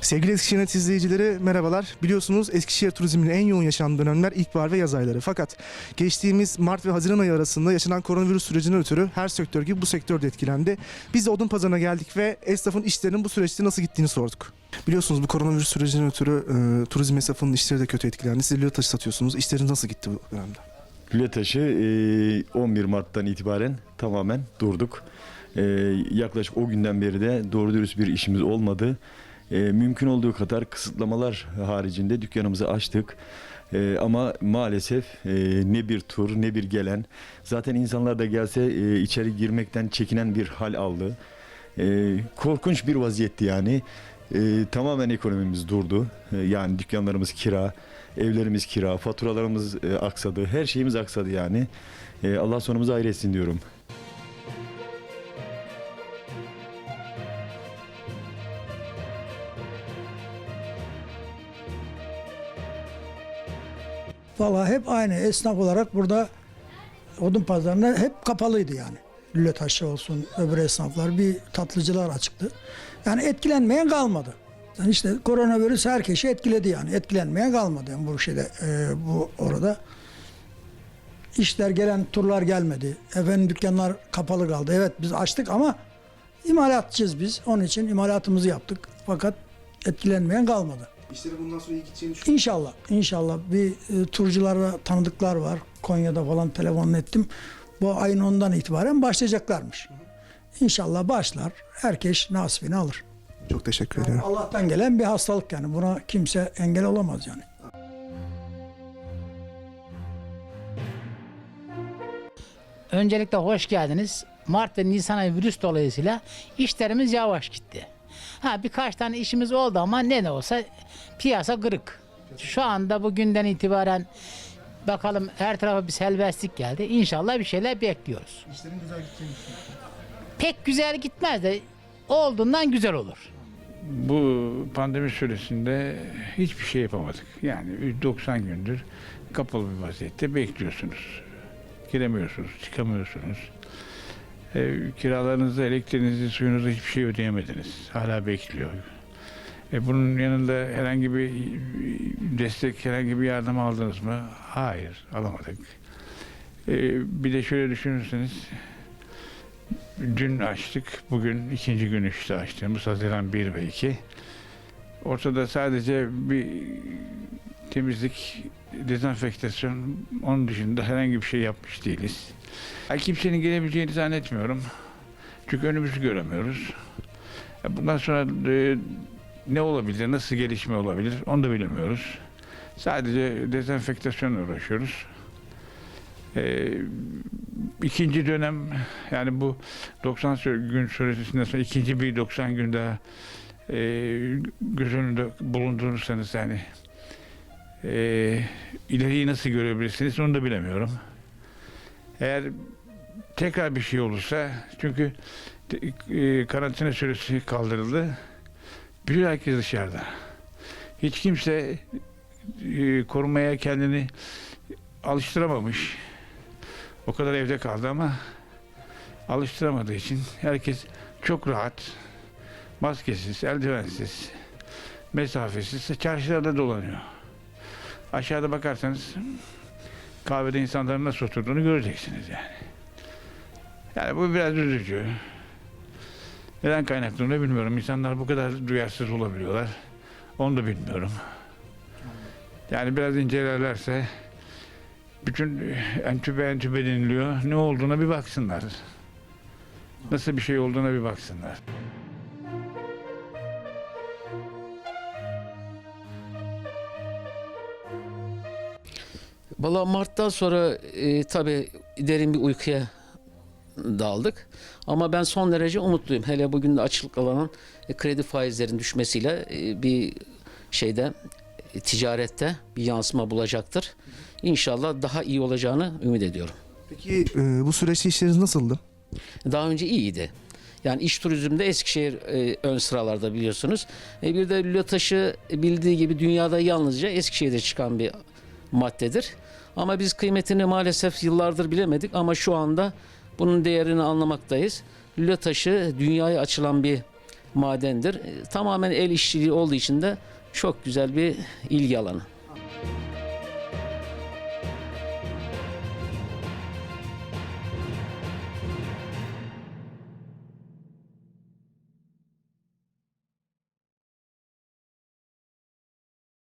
Sevgili Eskişehir Net izleyicileri merhabalar. Biliyorsunuz Eskişehir turizminin en yoğun yaşandığı dönemler ilkbahar ve yaz ayları. Fakat geçtiğimiz Mart ve Haziran ayı arasında yaşanan koronavirüs sürecinden ötürü her sektör gibi bu sektör de etkilendi. Biz de odun pazarına geldik ve esnafın işlerinin bu süreçte nasıl gittiğini sorduk. Biliyorsunuz bu koronavirüs sürecinden ötürü e, turizm esnafının işleri de kötü etkilendi. Siz de taşı satıyorsunuz. İşleriniz nasıl gitti bu dönemde? Lületaşı e, 11 Mart'tan itibaren tamamen durduk. E, yaklaşık o günden beri de doğru dürüst bir işimiz olmadı. E, mümkün olduğu kadar kısıtlamalar haricinde dükkanımızı açtık. E, ama maalesef e, ne bir tur ne bir gelen. Zaten insanlar da gelse e, içeri girmekten çekinen bir hal aldı. E, korkunç bir vaziyetti yani. E, tamamen ekonomimiz durdu. E, yani dükkanlarımız kira, evlerimiz kira, faturalarımız e, aksadı, her şeyimiz aksadı yani. E, Allah sonumuzu hayır etsin diyorum. Vallahi hep aynı esnaf olarak burada odun pazarında hep kapalıydı yani. Lüle taşı olsun öbür esnaflar bir tatlıcılar açıktı. Yani etkilenmeyen kalmadı. Yani işte koronavirüs herkesi etkiledi yani. Etkilenmeyen kalmadı yani bu şeyde e, bu orada. İşler gelen turlar gelmedi. Efendim dükkanlar kapalı kaldı. Evet biz açtık ama imalatçıyız biz. Onun için imalatımızı yaptık. Fakat etkilenmeyen kalmadı. İşleri bundan sonra iyi gideceğini düşünüyorum. İnşallah, inşallah bir e, turcular ve tanıdıklar var. Konya'da falan telefon ettim. Bu ayın ondan itibaren başlayacaklarmış. İnşallah başlar. Herkes nasibini alır. Çok teşekkür ederim. Allah'tan gelen bir hastalık yani. Buna kimse engel olamaz yani. Öncelikle hoş geldiniz. Mart ve Nisan ayı virüs dolayısıyla işlerimiz yavaş gitti. Ha birkaç tane işimiz oldu ama ne de olsa piyasa kırık. Şu anda bugünden itibaren bakalım her tarafa bir serbestlik geldi. İnşallah bir şeyler bekliyoruz. İşlerin güzel gideceğini Pek güzel gitmez de olduğundan güzel olur. Bu pandemi süresinde hiçbir şey yapamadık. Yani 90 gündür kapalı bir vaziyette bekliyorsunuz. Giremiyorsunuz, çıkamıyorsunuz. E, kiralarınızı, elektriğinizi, suyunuzu hiçbir şey ödeyemediniz. Hala bekliyor. E, bunun yanında herhangi bir destek, herhangi bir yardım aldınız mı? Hayır, alamadık. E, bir de şöyle düşünürseniz, Dün açtık. Bugün ikinci gün işte açtığımız Haziran 1 ve 2. Ortada sadece bir temizlik, dezenfektasyon, onun dışında herhangi bir şey yapmış değiliz. Ha, kimsenin gelebileceğini zannetmiyorum. Çünkü önümüzü göremiyoruz. Bundan sonra e, ne olabilir, nasıl gelişme olabilir onu da bilemiyoruz. Sadece dezenfektasyonla uğraşıyoruz. Ee, ikinci dönem yani bu 90 sü- gün süresinden sonra ikinci bir 90 gün daha e, göz önünde bulundurursanız yani e, ileriyi nasıl görebilirsiniz onu da bilemiyorum. Eğer tekrar bir şey olursa çünkü e, karantina süresi kaldırıldı. Bütün herkes dışarıda. Hiç kimse e, korumaya kendini alıştıramamış. O kadar evde kaldı ama alıştıramadığı için herkes çok rahat, maskesiz, eldivensiz, mesafesiz çarşılarda dolanıyor. Aşağıda bakarsanız kahvede insanların nasıl oturduğunu göreceksiniz yani. Yani bu biraz üzücü. Neden kaynaklandığını bilmiyorum. İnsanlar bu kadar duyarsız olabiliyorlar. Onu da bilmiyorum. Yani biraz incelerlerse bütün entübe entübe deniliyor. Ne olduğuna bir baksınlar. Nasıl bir şey olduğuna bir baksınlar. Valla Mart'tan sonra e, tabii derin bir uykuya daldık. Ama ben son derece umutluyum. Hele bugün de açıklanan e, kredi faizlerin düşmesiyle e, bir şeyde e, ticarette bir yansıma bulacaktır. İnşallah daha iyi olacağını ümit ediyorum. Peki e, bu süreçte işleriniz nasıldı? Daha önce iyiydi. Yani iş turizmde Eskişehir e, ön sıralarda biliyorsunuz. E, bir de lüle taşı bildiği gibi dünyada yalnızca Eskişehir'de çıkan bir maddedir. Ama biz kıymetini maalesef yıllardır bilemedik ama şu anda bunun değerini anlamaktayız. Lüle taşı dünyaya açılan bir madendir. E, Tamamen el işçiliği olduğu için de çok güzel bir ilgi alanı.